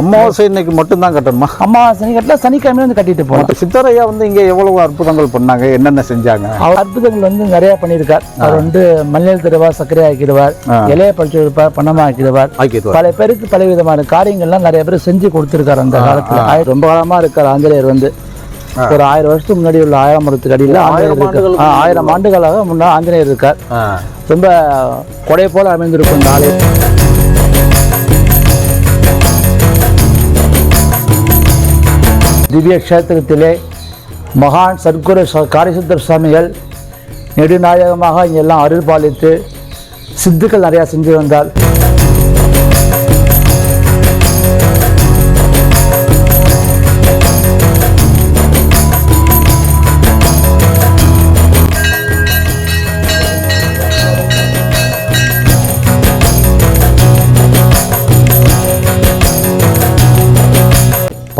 அமாவாசை இன்னைக்கு மட்டும்தான் கட்டணுமா? அமாவாசை கட்டில் சனிக்கிழமை வந்து கட்டிட்டு போகலாம் சித்தரையா வந்து இங்க எவ்வளவு அற்புதங்கள் பண்ணாங்க? என்னென்ன செஞ்சாங்க? அவர் அற்புதங்கள் வந்து நிறைய பண்ணியிருக்கார். அவர் வந்து மஞ்சள் தருவார் சர்க்கரை ஆக்கிடுவார். இலைய பறிச்சு வைப்பார் பணமா ஆக்கிடுவார். பல பேருக்கு பல விதமான காரியங்கள்லாம் நிறைய பேர் செஞ்சு கொடுத்துருக்காரு அந்த காலத்துல. ரொம்ப காலமா இருக்கார் ஆஞ்சநேயர் வந்து. ஒரு ஆயிரம் வருஷத்துக்கு முன்னாடி உள்ள ஆயிரம் மரத்துக்கு அடியில் ஆஞ்சநேயர் இருக்கார். ஆண்டுகளுக்கு ஆ, ஆயிரம் ஆண்டுகளாக முன்னா ஆஞ்சநேயர் இருக்கார். ரொம்ப கொடை போல அமைந்திருக்கும் இந்த ஆலயம் திவ்ய கஷேத்திரத்திலே மகான் சர்க்குரு காரிசுத்தர் சுவாமிகள் நெடுநாயகமாக இங்கெல்லாம் அருள் பாலித்து சித்துக்கள் நிறையா செஞ்சு வந்தார்.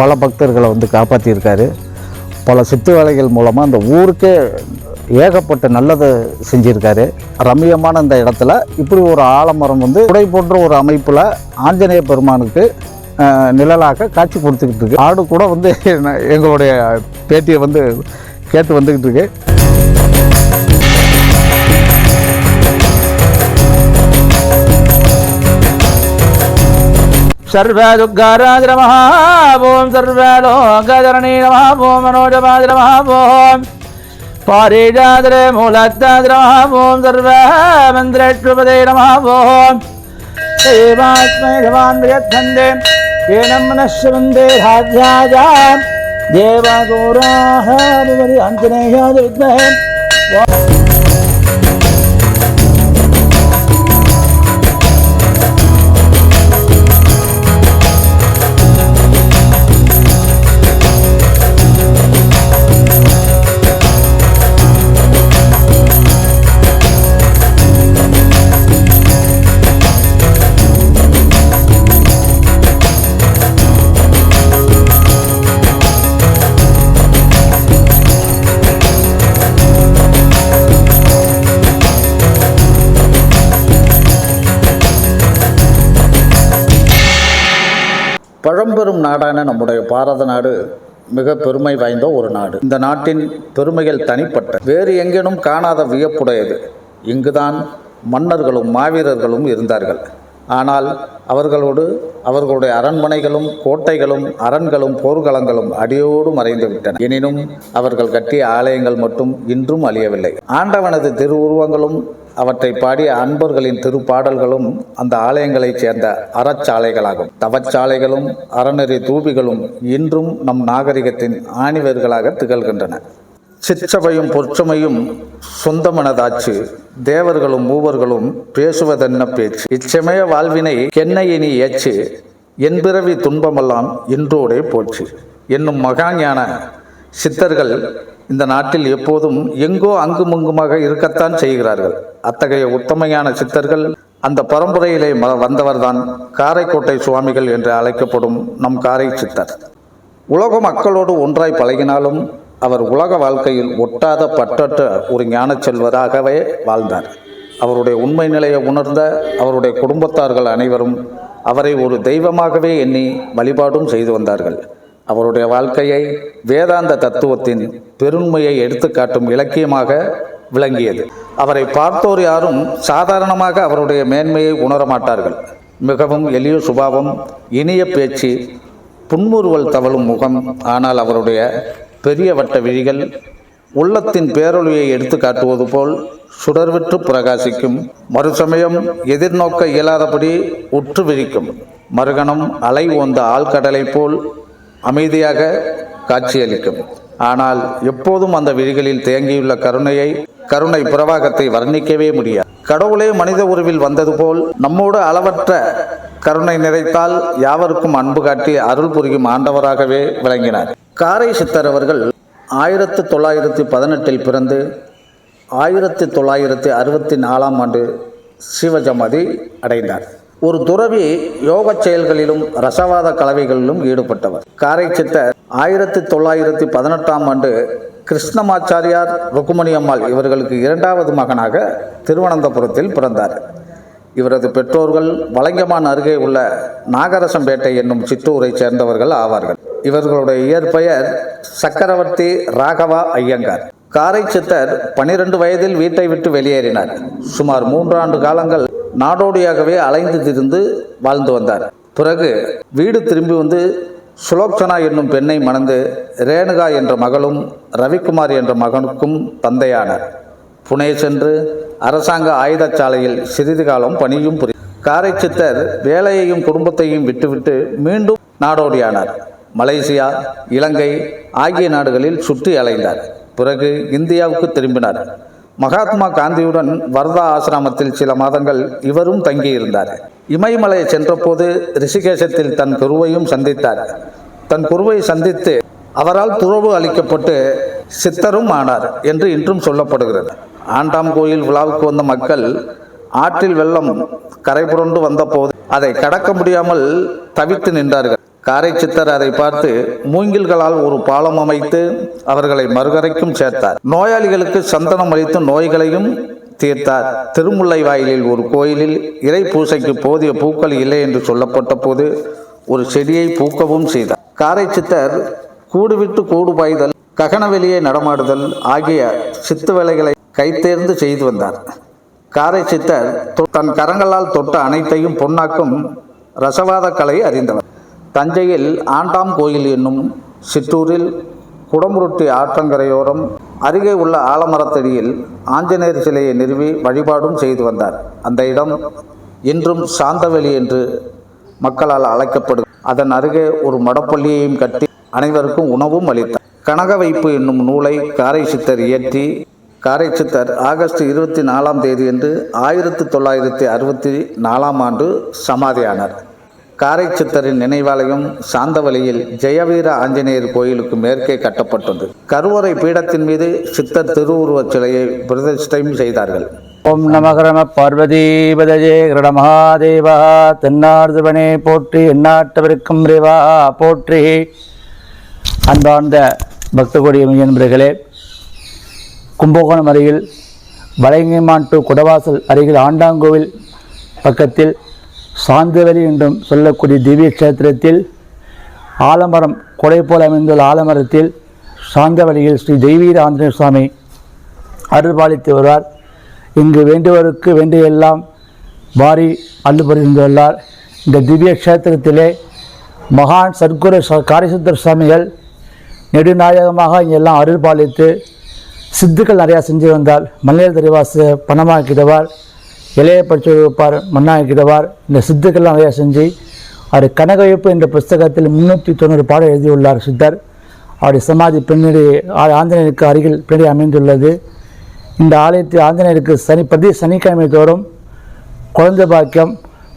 பல பக்தர்களை வந்து காப்பாற்றியிருக்காரு பல சித்து வேலைகள் மூலமாக அந்த ஊருக்கே ஏகப்பட்ட நல்லதை செஞ்சுருக்காரு. ரம்மியமான இந்த இடத்துல இப்படி ஒரு ஆலமரம் வந்து குடை போன்ற ஒரு அமைப்பில் ஆஞ்சநேய பெருமானுக்கு நிழலாக காட்சி கொடுத்துக்கிட்டு இருக்கு. ஆடு கூட வந்து எங்களுடைய பேட்டியை வந்து கேட்டு வந்துக்கிட்டு இருக்கு. சர்வ துக்காராஜ நமः ஓம் சர்வ லோகதரணி நமः ஓம் மனோஜபாஜ நமः ஓம் பாரிஜாதரே மூலத்தாஜ நமः ஓம் சர்வ மந்திரேஷ்வபதே நமः ஓம் தேவாஸ்மை ஜவான் வியத்தந்தே ஏனம் மனஸ்வந்தே ராஜ்யாஜாம் தேவகோராஹ விமதி பாரத நாடு மிக பெருமை வாய்ந்த ஒரு நாடு. இந்த நாட்டின் பெருமைகள் தனிப்பட்ட வேறு எங்கேனும் காணாத வியப்புடையது. இங்குதான் மன்னர்களும் மாவீரர்களும் இருந்தார்கள். ஆனால் அவர்களோடு அவர்களுடைய அரண்மனைகளும் கோட்டைகளும் அரண்களும் போர்க்களங்களும் அடியோடு மறைந்து விட்டன. எனினும் அவர்கள் கட்டிய ஆலயங்கள் மட்டும் இன்றும் அழியவில்லை. ஆண்டவனது திருவுருவங்களும் அவற்றை பாடிய அன்பர்களின் திருப்பாடல்களும் அந்த ஆலயங்களைச் சேர்ந்த அறச்சாலைகளாகும். தவச்சாலைகளும் அறநெறி தூபிகளும் இன்றும் நம் நாகரிகத்தின் ஆணிவேர்களாக திகழ்கின்றன. சிற்றவையும் பொற்சமையும் சொந்தமனதாச்சு தேவர்களும் மூவர்களும் பேசுவதென்ன பேச்சு? இச்சமய வாழ்வினை கென்னையினி ஏச்சு என்பிறவி துன்பமெல்லாம் இன்றோடே போச்சு. என்னும் மகாஞான சித்தர்கள் இந்த நாட்டில் எப்போதும் எங்கோ அங்குமங்குமாக இருக்கத்தான் செய்கிறார்கள். அத்தகைய உத்தமையான சித்தர்கள் அந்த பரம்பரையிலே ம- வந்தவர்தான் காரைக்கோட்டை சுவாமிகள் என்று அழைக்கப்படும் நம் காரை சித்தர். உலக மக்களோடு ஒன்றாய் பழகினாலும் அவர் உலக வாழ்க்கையில் ஒட்டாத பட்டற்ற ஒரு ஞான செல்வராகவே வாழ்ந்தார். அவருடைய உண்மை நிலையை உணர்ந்த அவருடைய குடும்பத்தார்கள் அனைவரும் அவரை ஒரு தெய்வமாகவே எண்ணி வழிபாடும் செய்து வந்தார்கள். அவருடைய வாழ்க்கையை வேதாந்த தத்துவத்தின் பெருண்மையை எடுத்துக்காட்டும் இலக்கியமாக விளங்கியது. அவரை பார்த்தோர் யாரும் சாதாரணமாக அவருடைய மேன்மையை உணரமாட்டார்கள் மிகவும் எளிய சுபாவம் இனிய பேச்சு புன்முறுவல் தவழும் முகம் ஆனால் அவருடைய பெரிய வட்ட விழிகள் உள்ளத்தின் பேரொழியை எடுத்து காட்டுவது போல் சுடர்விற்று பிரகாசிக்கும் மறுசமயம் எதிர்நோக்க இயலாதபடி உற்று விழிக்கும் மறுகணம் அலை ஓந்த ஆழ்கடலை போல் அமைதியாக காட்சியளிக்கும். ஆனால் எப்போதும் அந்த விழிகளில் தேங்கியுள்ள கருணையை கருணை பிரவாகத்தை வர்ணிக்கவே முடியாது. கடவுளே மனித உருவில் வந்தது போல் நம்மோடு அளவற்ற கருணை நிறைத்தால் யாவருக்கும் அன்பு காட்டி அருள் புரியும் ஆண்டவராகவே விளங்கினார். காரை சித்தர் அவர்கள் ஆயிரத்து தொள்ளாயிரத்தி பதினெட்டில் பிறந்து ஆயிரத்தி தொள்ளாயிரத்தி அறுபத்தி நாலாம் ஆண்டு சிவஜமதி அடைந்தார். ஒரு துறவி யோக செயல்களிலும் ரசவாத கலவைகளிலும் ஈடுபட்டவர். காரை சித்தர் ஆயிரத்தி தொள்ளாயிரத்தி பதினெட்டாம் ஆண்டு கிருஷ்ணமாச்சாரியார் ருக்குமணி அம்மாள் இவர்களுக்கு இரண்டாவது மகனாக திருவனந்தபுரத்தில் பிறந்தார். இவரது பெற்றோர்கள் வலங்கமான் அருகே உள்ள நாகரசம்பேட்டை என்னும் சிற்றூரைச் சேர்ந்தவர்கள் ஆவார்கள். இவர்களுடைய இயற்பெயர் சக்கரவர்த்தி ராகவா ஐயங்கார். காரை சித்தர் பனிரெண்டு வயதில் வீட்டை விட்டு வெளியேறினார். சுமார் மூன்றாண்டு காலங்கள் நாடோடியாகவே அலைந்து திரிந்து வாழ்ந்து வந்தார். பிறகு வீடு திரும்பி வந்து சுலோக்சனா என்னும் பெண்ணை மணந்து ரேணுகா என்ற மகளும் ரவிக்குமார் என்ற மகனுக்கும் தந்தையானார். புனே சென்று அரசாங்க ஆயுதச்சாலையில் சிறிது காலம் பணியும் புரி காரை சித்தர் வேலையையும் குடும்பத்தையும் விட்டுவிட்டு மீண்டும் நாடோடியானார். மலேசியா இலங்கை ஆகிய நாடுகளில் சுற்றி அலைந்தார். பிறகு இந்தியாவுக்கு திரும்பினார். மகாத்மா காந்தியுடன் வர்தா ஆசிரமத்தில் சில மாதங்கள் இவரும் தங்கியிருந்தார். இமயமலை சென்றபோது ரிஷிகேசத்தில் தன் குருவையும் சந்தித்தார். தன் குருவை சந்தித்து அவரால் துறவு அளிக்கப்பட்டு சித்தரும் ஆனார் என்று இன்றும் சொல்லப்படுகிறது. ஆண்டாம் கோயில் விழாவுக்கு வந்த மக்கள் ஆற்றில் வெள்ளம் கரை புரண்டு வந்தபோது அதை கடக்க முடியாமல் தவித்து நின்றார்கள். காரை சித்தர் அதை பார்த்து மூங்கில்களால் ஒரு பாலம் அமைத்து அவர்களை மறுகரைக்கும் சேர்த்தார். நோயாளிகளுக்கு சந்தனம் அளித்து நோய்களையும் தீர்த்தார். திருமுல்லை வாயிலில் ஒரு கோயிலில் இறை பூசைக்கு போதிய பூக்கள் இல்லை என்று சொல்லப்பட்ட போது ஒரு செடியை பூக்கவும் செய்தார். காரை சித்தர் கூடுவிட்டு கூடு பாய்தல் ககனவெளியை நடமாடுதல் ஆகிய சித்து வேலைகளை கைத்தேர்ந்து செய்து வந்தார். காரை சித்தர் தொ- தன் கரங்களால் தொட்ட அனைத்தையும் பொன்னாக்கும் ரசவாத கலை அறிந்தவர். தஞ்சையில் ஆண்டாம் கோயில் என்னும் சிற்றூரில் குடமுருட்டி ஆற்றங்கரையோரம் அருகே உள்ள ஆலமரத்தடியில் ஆஞ்சநேயர் சிலையை நிறுவி வழிபாடும் செய்து வந்தார். அந்த இடம் இன்றும் சாந்தவெளி என்று மக்களால் அழைக்கப்படும் அதன் அருகே ஒரு மடப்பள்ளியையும் கட்டி அனைவருக்கும் உணவும் அளித்தார். கனக வைப்பு என்னும் நூலை காரை சித்தர் இயற்றி காரை சித்தர் ஆகஸ்ட் இருபத்தி நாலாம் தேதி என்று ஆயிரத்தி தொள்ளாயிரத்தி அறுபத்தி நாலாம் ஆண்டு சமாதியானார். காரை சித்தரின் நினைவாலயம் சாந்தவழியில் ஜெயவீர ஆஞ்சநேயர் கோயிலுக்கு மேற்கே கட்டப்பட்டது. கருவறை பீடத்தின் மீது சித்தர் திருவுருவச் சிலையை பிரதிஷ்டையும் செய்தார்கள். ஓம் நமகரம பார்வதீபதஜே கிருட மகாதேவா தென்னார்துவனே போற்றி எண்ணாட்டவருக்கும் ரேவா போற்றி. அன்பார்ந்த பக்தகோடி என்பர்களே கும்பகோணம் அருகில் வளைங்கிமான் டு குடவாசல் அருகில் ஆண்டாங்கோவில் பக்கத்தில் சாந்தவெளி என்றும் சொல்லக்கூடிய திவ்ய கஷேத்திரத்தில் ஆலமரம் கொடை போல் அமைந்துள்ள ஆலமரத்தில் சாந்தவெளியில் ஸ்ரீ தெய்வீர ஆஞ்சநேய சுவாமி அருள்பாலித்து வருவார். இங்கு வேண்டுவருக்கு வேண்டியெல்லாம் வாரி அள்ளு இந்த திவ்ய கஷேத்திரத்திலே மகான் சர்க்குரு காரிசுத்தர் சுவாமிகள் நெடுநாயகமாக இங்கெல்லாம் அருள்பாலித்து சித்துக்கள் நிறையா செஞ்சு வந்தார். மல்லையர் தெரிவாசு பணமாக்கிடுவார் இளைய பட்சி வைப்பார் மண்ணாக்கிடுவார் இந்த சித்துக்கள்லாம் நிறையா செஞ்சு அவர் கனகவைப்பு என்ற புஸ்தகத்தில் முன்னூற்றி தொண்ணூறு பாடம் எழுதியுள்ளார் சித்தர். அவருடைய சமாதி பின்னாடி ஆஞ்சநேயருக்கு அருகில் பின்னாடி அமைந்துள்ளது. இந்த ஆலயத்தில் ஆஞ்சநேயருக்கு சனி பிரதி சனிக்கிழமை தோறும் குழந்தை பாக்கியம்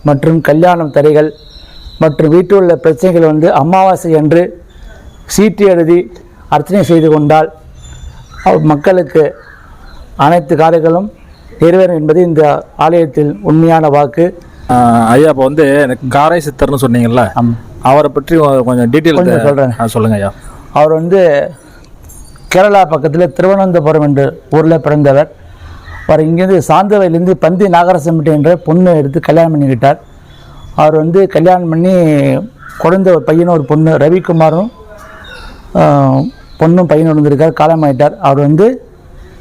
மற்றும் கல்யாணம் தடைகள் மற்றும் வீட்டில் உள்ள பிரச்சனைகள் வந்து அமாவாசை அன்று சீட்டு எழுதி அர்ச்சனை செய்து கொண்டால் மக்களுக்கு அனைத்து காரியங்களும் நிறைவேறும் என்பது இந்த ஆலயத்தில் உண்மையான வாக்கு. ஐயா இப்போ வந்து எனக்கு காரை சித்தர்னு சொன்னீங்கல்ல. அவரை பற்றி கொஞ்சம் கொஞ்சம் டீட்டெயில் சொல்றேன். சொல்லுங்க ஐயா. அவர் வந்து கேரளா பக்கத்தில் திருவனந்தபுரம் என்ற ஊரில் பிறந்தவர். அவர் இங்கேருந்து சாந்தவையிலேருந்து பந்தி நாகரசம்பட்டி என்ற பொண்ணு எடுத்து கல்யாணம் பண்ணிக்கிட்டார். அவர் வந்து கல்யாணம் பண்ணி குழந்த ஒரு பையனும் ஒரு பொண்ணு ரவிக்குமாரும் பொண்ணும் பையனும் இருந்திருக்கார். காலமாயிட்டார். அவர் வந்து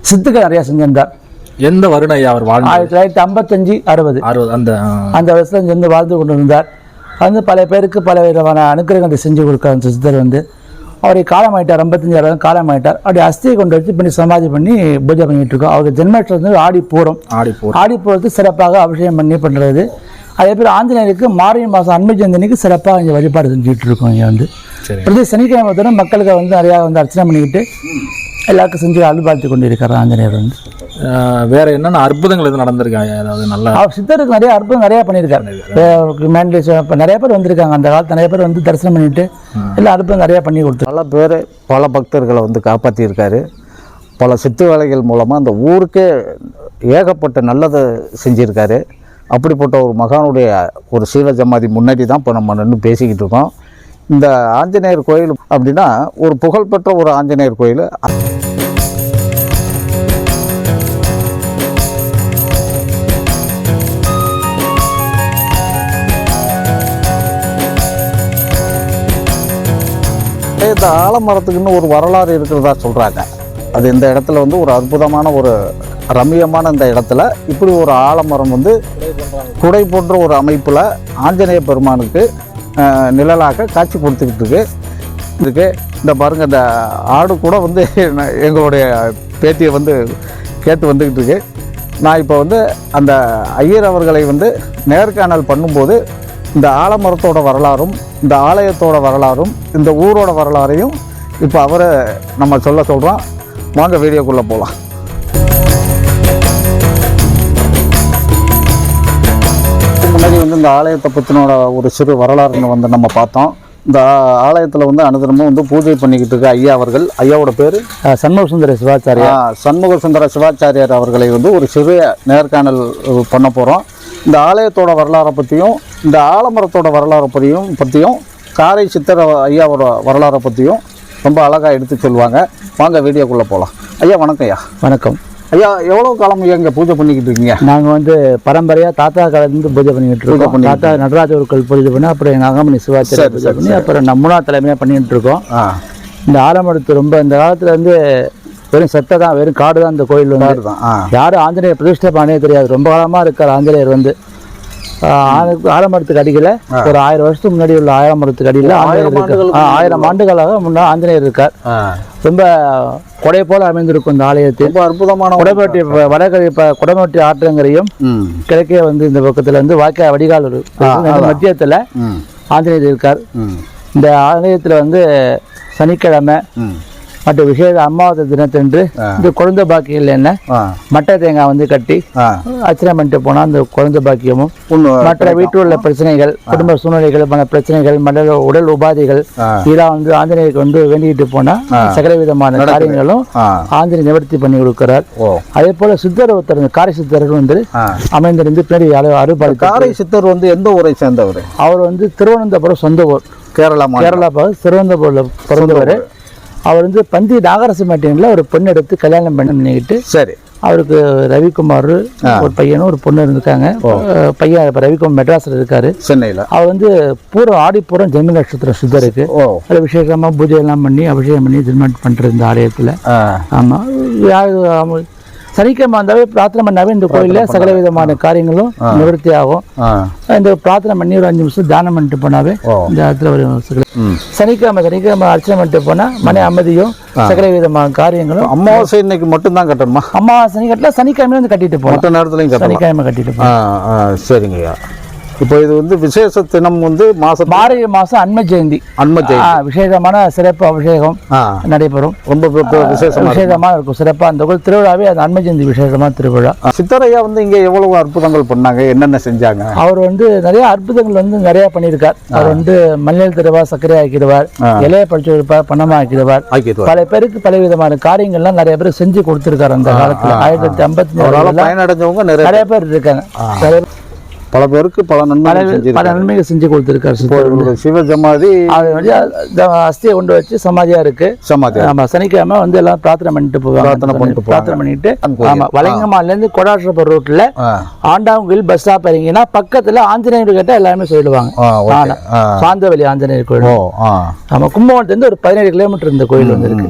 சித்துக்கள் நிறையா செஞ்சிருந்தார். எந்த வருடம் ஐயா அவர் வாழ்ந்தார் ஆயிரத்தி தொள்ளாயிரத்தி ஐம்பத்தஞ்சு அறுபது. அறுபது அந்த அந்த வருஷத்துல இருந்து வாழ்ந்து கொண்டு இருந்தார் வந்து பல பேருக்கு பல விதமான அனுக்கிரகத்தை செஞ்சு கொடுக்க அந்த சித்தர் வந்து அவரை காலமாயிட்டார் ஐம்பத்தஞ்சு அறுபது காலமாயிட்டார் அப்படி அஸ்தியை கொண்டு வச்சு பண்ணி சமாதி பண்ணி பூஜை பண்ணிட்டு இருக்கோம். அவர் ஜென்மத்தில் ஆடி பூரம் ஆடி போர் ஆடி பூரத்துக்கு சிறப்பாக அபிஷேகம் பண்ணி பண்ணுறது அதே பேர் ஆஞ்சநேயருக்கு மார்கழி மாதம் அன்மை ஜெயந்தினிக்கு சிறப்பாக இங்கே வழிபாடு செஞ்சுட்டு இருக்கோம் இங்கே வந்து. பிரதி சனிக்கிழமை தோறும் மக்களுக்கு வந்து நிறையா வந்து அர்ச்சனை பண்ணிக்கிட்டு எல்லாருக்கும் செஞ்சு அருள்பாலித்து கொண்டு இருக்கிறார் ஆஞ்சநேயர் வந்து. வேற என்னென்ன அற்புதங்கள் எதுவும் நடந்திருக்கு? ஐயா ஏதாவது நல்லா சித்தருக்கு நிறைய அற்புதம் நிறைய பண்ணியிருக்காரு. மேண்டேஷன் இப்போ நிறைய பேர் வந்திருக்காங்க. அந்த காலத்தில் நிறைய பேர் வந்து தரிசனம் பண்ணிட்டு எல்லாம் அற்புதம் நிறைய பண்ணி கொடுத்து பல பேர் பல பக்தர்களை வந்து காப்பாற்றியிருக்காரு பல சித்து வேலைகள் மூலமாக அந்த ஊருக்கே ஏகப்பட்ட நல்லதை செஞ்சுருக்காரு. அப்படிப்பட்ட ஒரு மகானுடைய ஒரு சீல ஜமாதி முன்னாடி தான் இப்போ நம்ம நின்று பேசிக்கிட்டு இருக்கோம். இந்த ஆஞ்சநேயர் கோயில் அப்படின்னா ஒரு புகழ்பெற்ற ஒரு ஆஞ்சநேயர் கோயில். இந்த ஆலமரத்துக்குன்னு ஒரு வரலாறு இருக்கிறதா சொல்கிறாங்க அது இந்த இடத்துல வந்து ஒரு அற்புதமான ஒரு ரம்மியமான இந்த இடத்துல இப்படி ஒரு ஆலமரம் வந்து குடை போன்ற ஒரு அமைப்பில் ஆஞ்சநேய பெருமானுக்கு நிழலாக காட்சி கொடுத்துக்கிட்டு இருக்கு. இருக்கு. இந்த பாருங்கள் இந்த ஆடு கூட வந்து எங்களுடைய பேத்தியை வந்து கேட்டு வந்துக்கிட்டு இருக்கு. நான் இப்போ வந்து அந்த ஐயர் அவர்களை வந்து நேர்காணல் பண்ணும்போது இந்த ஆலமரத்தோட வரலாறும் இந்த ஆலயத்தோட வரலாறும் இந்த ஊரோட வரலாறையும் இப்போ அவரை நம்ம சொல்ல சொல்கிறோம் வாங்க வீடியோக்குள்ளே போகலாம் முன்னாடி வந்து இந்த ஆலயத்தை பற்றினோட ஒரு சிறு வரலாறுன்னு வந்து நம்ம பார்த்தோம். இந்த ஆலயத்தில் வந்து அனுதினமும் வந்து பூஜை பண்ணிக்கிட்டு இருக்க ஐயா அவர்கள் ஐயாவோட பேர்? சண்முக சுந்தர சிவாச்சாரியா சண்முக சுந்தர சிவாச்சாரியார் அவர்களை வந்து ஒரு சிறிய நேர்காணல் பண்ண போகிறோம் இந்த ஆலயத்தோட வரலாறை பற்றியும் இந்த ஆலமரத்தோட வரலாறை பற்றியும் பற்றியும் காரை சித்தர் ஐயாவோட வரலாறை பற்றியும் ரொம்ப அழகாக எடுத்து சொல்லுவாங்க. வாங்க வீடியோக்குள்ளே போகலாம் ஐயா வணக்கம் ஐயா. வணக்கம். ஐயா எவ்வளோ காலம் ஐயா இங்கே பூஜை பண்ணிக்கிட்டு இருக்கீங்க? நாங்கள் வந்து பரம்பரையாக தாத்தா காலத்துலேருந்து பூஜை பண்ணிக்கிட்டு இருக்கோம். பண்ணிக்கிட்டு தாத்தா நடராஜ ஒருக்கள் பூஜை பண்ணி அப்புறம் எங்கள் அகமணி சிவாச்சாரிய சரி, பூஜை பண்ணி அப்புறம் நம்ம மூணாவது தலைமையாக பண்ணிட்டு இருக்கோம். இந்த ஆலமரத்து ரொம்ப இந்த காலத்தில் வந்து வெறும் செத்தை தான் வெறும் காடு தான் இந்த கோயில் வந்து. யாரும் ஆஞ்சநேயர் பிரதிஷ்டை பண்ணே தெரியாது. ரொம்ப காலமாக இருக்கார் ஆஞ்சநேயர் வந்து. ஆலமரத்துக்கு அடியில் ஒரு ஆயிரம் வருஷத்துக்கு முன்னாடி உள்ள ஆலமரத்துக்கு அடியில் ஆயிரம் இருக்கார். ஆயிரம் ஆண்டுகளாக முன்னா ஆஞ்சநேயர் இருக்கார். ரொம்ப கொடை போல அமைந்திருக்கும் இந்த ஆலயத்தில். ரொம்ப அற்புதமான குடமேட்டி வடகரை இப்போ குடமேட்டி ஆற்றங்கரையும் கிழக்கே வந்து இந்த பக்கத்தில் வந்து வாய்க்கால் வடிகால் மத்தியத்தில் ஆஞ்சநேயர் இருக்கார். இந்த ஆலயத்தில் வந்து சனிக்கிழமை ம் மற்றும் விசேஷ அமாவாசை தினத்தன்று இந்த குழந்தை பாக்கியம் என்ன? மட்டை தேங்காய் வந்து கட்டி அர்ச்சனை பண்ணிட்டு போனால் அந்த குழந்தை பாக்கியமும் மற்ற வீட்டில் உள்ள பிரச்சனைகள் குடும்ப சூழ்நிலைகள் மன பிரச்சனைகள் மற்ற உடல் உபாதைகள். இதெல்லாம் வந்து ஆஞ்சநேயருக்கு வந்து வேண்டிக்கிட்டு போனா சகல விதமான காரியங்களும் ஆஞ்சநேயர் நிவர்த்தி பண்ணி கொடுக்கிறார். அதே போல சித்தர் ஒருத்தர் காரை சித்தர் வந்து அமைந்திருந்து பின்னாடி அறுபாடு காரை சித்தர் வந்து எந்த ஊரை சேர்ந்தவர்? அவர் வந்து திருவனந்தபுரம் சொந்த ஊர். கேரளா கேரளா பக்கம் திருவனந்தபுரம்ல பிறந்தவர். அவர் வந்து பந்தி நாகரசமேட்டியனில் ஒரு பொண்ணு எடுத்து கல்யாணம் பண்ணி பண்ணிக்கிட்டு சரி. அவருக்கு ரவிக்குமார் ஒரு பையனும் ஒரு பொண்ணு இருந்திருக்காங்க. பையன் இப்போ ரவிக்குமார் மெட்ராஸில் இருக்காரு. சென்னையில். அவர் வந்து பூரம் ஆடிப்பூரம் ஜென்ம நட்சத்திரம் சித்தருக்கு. அதில் விசேஷமாக பூஜை எல்லாம் பண்ணி அபிஷேகம் பண்ணி திருமணம் பண்ணுறது இந்த ஆலயத்தில். ஆமாம் சனிக்கிழமை வந்தாவே பிரார்த்தனை பண்ணாவே இந்த கோயிலில் சகல விதமான காரியங்களும் நிவர்த்தி ஆகும் இந்த பிரார்த்தனை பண்ணி ஒரு அஞ்சு நிமிஷம் தியானம் பண்ணிட்டு போனாவே. இந்த இடத்துல ஒரு சனிக்கிழமை சனிக்கிழமை அர்ச்சனை பண்ணிட்டு போனால் மன அமைதியும் சகல விதமான காரியங்களும் அமாவாசை இன்னைக்கு மட்டும்தான் கட்டணுமா? அம்மா சனிக்கட்டில் சனிக்கிழமை வந்து கட்டிட்டு போகலாம் மற்ற நேரத்துலையும் கட்டணும் சனிக்கிழமை கட்டிட்டு ஆ சரிங்கய்யா. இப்போ இது வந்து விசேஷ தினம் வந்து மாசம் மார்கழி மாதம் அன்ம ஜெயந்தி. அன்ம ஜெயந்தி. விசேஷமான சிறப்பு அபிஷேகம் நடைபெறும். ரொம்ப விசேஷமா விசேஷமாக இருக்கும். சிறப்பாக அந்த கோயில் திருவிழாவே அது அன்ம ஜெயந்தி விசேஷமான திருவிழா. சித்தரையா வந்து இங்க எவ்வளவு அற்புதங்கள் பண்ணாங்க? என்னென்ன செஞ்சாங்க? அவர் வந்து நிறைய அற்புதங்கள் வந்து நிறைய பண்ணியிருக்கார். அவர் வந்து மண்ணெல் தருவார் சர்க்கரை ஆக்கிடுவார் இலைய படிச்சு வைப்பார் பணமா ஆக்கிடுவார். பல பேருக்கு பல விதமான காரியங்கள்லாம் நிறைய பேர் செஞ்சு கொடுத்துருக்காரு அந்த காலத்துல. ஆயிரத்தி தொள்ளாயிரத்தி ஐம்பத்தி நிறைய பேர் இருக்காங்க. பல பேருக்கு பல நன்மை பல நன்மைகள் செஞ்சு கொடுத்துருக்காரு ஒரு சிவஜமாதி அது வந்து அஸ்தியை கொண்டு வச்சு சமாதியா இருக்கு. சமாதி. ஆமா சனிக்கிழமை வந்து எல்லாம் பிரார்த்தனை பண்ணிட்டு போவாங்க. பிரார்த்தனை பண்ணிட்டு. ஆமா வலைங்கம்மால இருந்து கொடாஷபுரம் ரோட்ல ஆண்டாங்கோயில் பஸ் ஸ்டாப் இறங்கினா பக்கத்துல ஆஞ்சநேயர் கிட்ட எல்லாமே சொல்லிடுவாங்க ஆ சாந்தவெளி ஆஞ்சநேயர் கோயில். ஆமா கும்பகோணத்துல இருந்து ஒரு பதினேழு கிலோமீட்டர் இந்த கோயில் வந்து இருக்கு.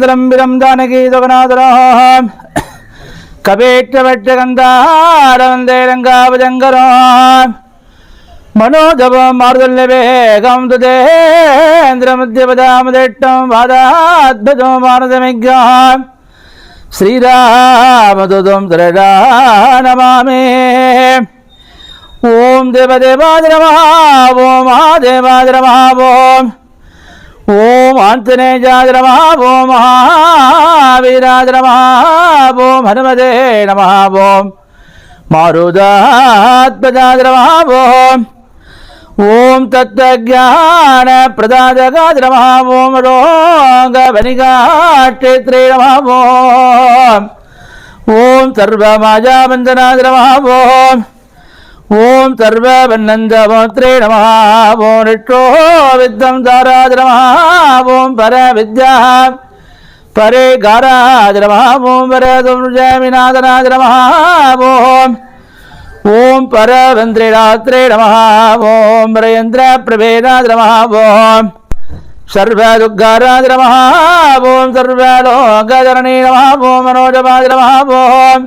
ஆமா. மந்தரானந்தரம் விதம் தானகீதவநாதரம் கபேற்றவற்ற கந்தாரவந்தேரங்காவஜங்கரம் மனோஜபம் மாறுதல்ல வேகம் துதேந்திரமத்தியபதாமதேட்டம் வாதாத்பதம் ஸ்ரீராமதுதம் திரடா நமாமே ஓம் தேவதேவாதிரமா ஓம் மகாதேவாதிரமா ஓம் ஓம் ஆஞ்சநேயாதிரமா ஓம் மகாவீராதிரமா ஓம் ஹனுமதே நம ஓம் மாருதாத்மஜாதிரமா ஓம் ஓம் தத்தஜான பிரதாதகாதிரமா ஓம் ரோகவனிகாட்சேத்ரே நம ஓம் ஓம் சர்வமாஜாபந்தனாதிரமா ஓம் ஓம் சர்வபன்னந்தமோத்ரே நம ஓம் ரிட்டோ வித்தம் தாராஜ நம ஓம் பரவித்யா பரே காராஜ நம ஓம் பரதுஜாமிநாதனாஜ நம ஓம் ஓம் பரவந்திரிராத்ரே நம ஓம் பிரயந்திர பிரபேதாஜ நம ஓம் சர்வதுக்காராஜ நம ஓம் சர்வலோகதரணே நம ஓம் மனோஜபாஜ நம ஓம்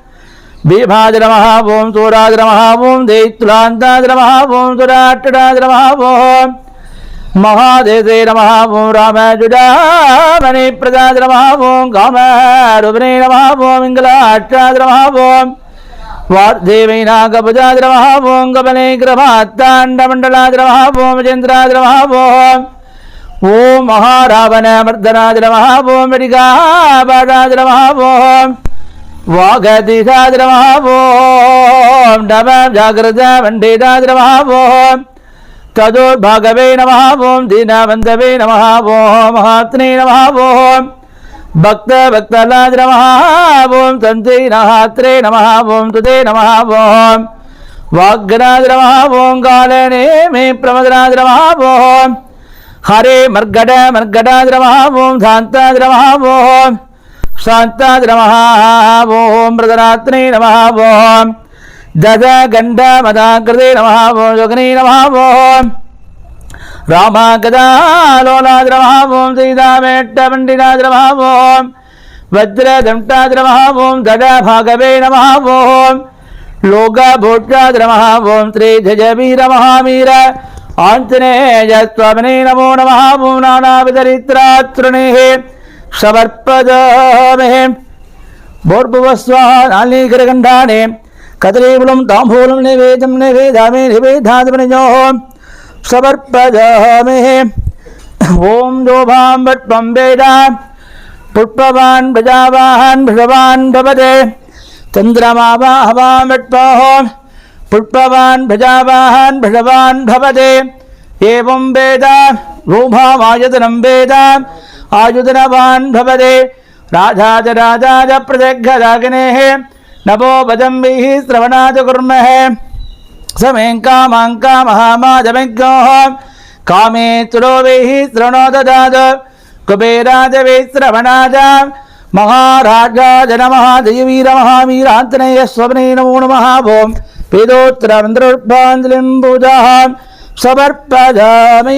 భీభాజ నమ ఓం సూరాజ నమ ఓం దైత్యులాంతాజ నమ ఓం సురాట్టడాజ నమ ఓం మహాదేశే నమ ఓం రామజుడామణి ప్రజాజ నమ ఓం కామరుమణి నమ ఓం ఇంగళాష్టాజ నమ ఓం వార్ధేవైనాగభుజాజ నమ ఓం గమనే గ్రహాత్తాండమండలాజ నమ మహారావణ మర్దనాజ నమ ఓం మడిగా బాజాజ వాగదిశాద్రమహాభోం నమ జాగ్రత్త మండితాద్రమహాభోం తదోర్భాగవే నమ ఓం దీనావంతవే నమ ఓం మహాత్నే నమ ఓం భక్త భక్తలాద్ర నమ ఓం తంతే నహాత్రే నమ ఓం తుతే నమ ఓం వాగ్నాద్ర నమ ఓం కాలనే మే ప్రమదనాద్ర నమ ఓం హరే మర్గడ మర్గడాద్ర నమ शान्ताद नमः ॐ मृदरात्रे नमः ॐ ददगण्डमदाकृते नमः ॐ योगिने नमः ॐ रामागदालोलाद नमः ॐ सीतामेट्टपण्डिताद नमः ॐ वज्रदण्टाद नमः ॐ दडभागवे नमः ॐ लोकभोट्याद नमः ॐ त्रिधजवीर महामीर आञ्जनेयस्वामिने नमो नमः ॐ नानाविदरित्रात्रणेः സമർപ്പജാമേ ഭോർഭുവസ്വാനാലീകരകണ്ഠാണേ കദലീപുളം താംബൂലം നിവേദം നിവേദാമേ നിവേദാതിപണിജോ സമർപ്പജാമേ ഓം ശോഭാം വട്പം വേദ പുഷ്പവാൻ പ്രജാവാൻ വൃഷവാൻ ഭവതേ ചന്ദ്രമാവാഹവാൻ വട്പോ പുഷ്പവാൻ പ്രജാവാൻ വൃഷവാൻ ഭവതേ एवं वेद रूभामायतनं वेद आयुधनवान् भवदे राधा च राजा च प्रजघराग्नेः नभो वजम्भिः श्रवणाद कुर्मः। समेङ्कामाङ्का महामाजमिज्ञोः कामे वै श्रवणो ददाद कुबेराज वै श्रवणाज महाराजा महाराजाज नमः। जयवीरमहावीरान्तनेय स्वने नमो नम। भोम् वेदोत्तरमन्त्रोर्भाञ्जलिम् पूजाः। समर्पयामि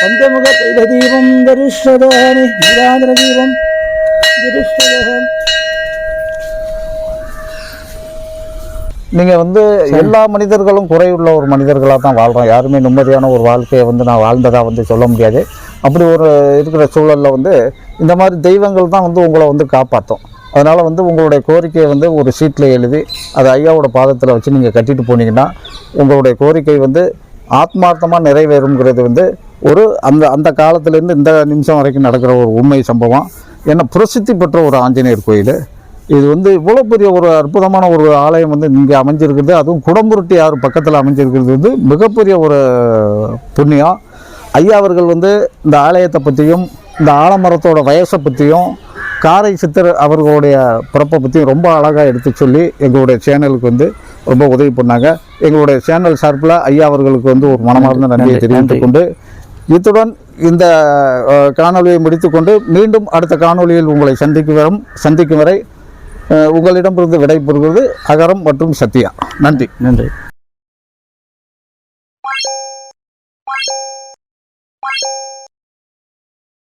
பஞ்சமுக தைல தீபம் தரிஷ்டதானி நீராந்திர தீபம் தரிஷ்டதம் நீங்கள் வந்து எல்லா மனிதர்களும் குறையுள்ள ஒரு மனிதர்களாக தான் வாழ்கிறோம் யாருமே நிம்மதியான ஒரு வாழ்க்கையை வந்து நான் வாழ்ந்ததாக வந்து சொல்ல முடியாது. அப்படி ஒரு இருக்கிற சூழலில் வந்து இந்த மாதிரி தெய்வங்கள் தான் வந்து உங்களை வந்து காப்பாற்றும். அதனால் வந்து உங்களுடைய கோரிக்கையை வந்து ஒரு சீட்டில் எழுதி அதை ஐயாவோட பாதத்தில் வச்சு நீங்கள் கட்டிட்டு போனீங்கன்னா உங்களுடைய கோரிக்கை வந்து ஆத்மார்த்தமாக நிறைவேறுங்கிறது வந்து ஒரு அந்த அந்த காலத்துலேருந்து இந்த நிமிஷம் வரைக்கும் நடக்கிற ஒரு உண்மை சம்பவம். ஏன்னா பிரசித்தி பெற்ற ஒரு ஆஞ்சநேயர் கோயில். இது வந்து இவ்வளோ பெரிய ஒரு அற்புதமான ஒரு ஆலயம் வந்து இங்கே அமைஞ்சிருக்குது. அதுவும் குடம்புருட்டி ஆறு பக்கத்தில் அமைஞ்சிருக்கிறது வந்து மிகப்பெரிய ஒரு புண்ணியம். ஐயா அவர்கள் வந்து இந்த ஆலயத்தை பற்றியும் இந்த ஆலமரத்தோட வயசை பற்றியும் காரை சித்தர் அவர்களுடைய பிறப்பை பற்றியும் ரொம்ப அழகாக எடுத்து சொல்லி எங்களுடைய சேனலுக்கு வந்து ரொம்ப உதவி பண்ணாங்க. எங்களுடைய சேனல் சார்பில் ஐயா அவர்களுக்கு வந்து ஒரு மனமார்ந்த நன்றியை நன்றி, தெரிவித்துக். கொண்டு இத்துடன் இந்த அஹ், காணொளியை முடித்துக்கொண்டு மீண்டும் அடுத்த காணொளியில் உங்களை சந்திக்கும் வரும் சந்திக்கும் வரை உங்களிடமிருந்து விடைபெறுவது அகரம் மற்றும் சத்யா. நன்றி. நன்றி.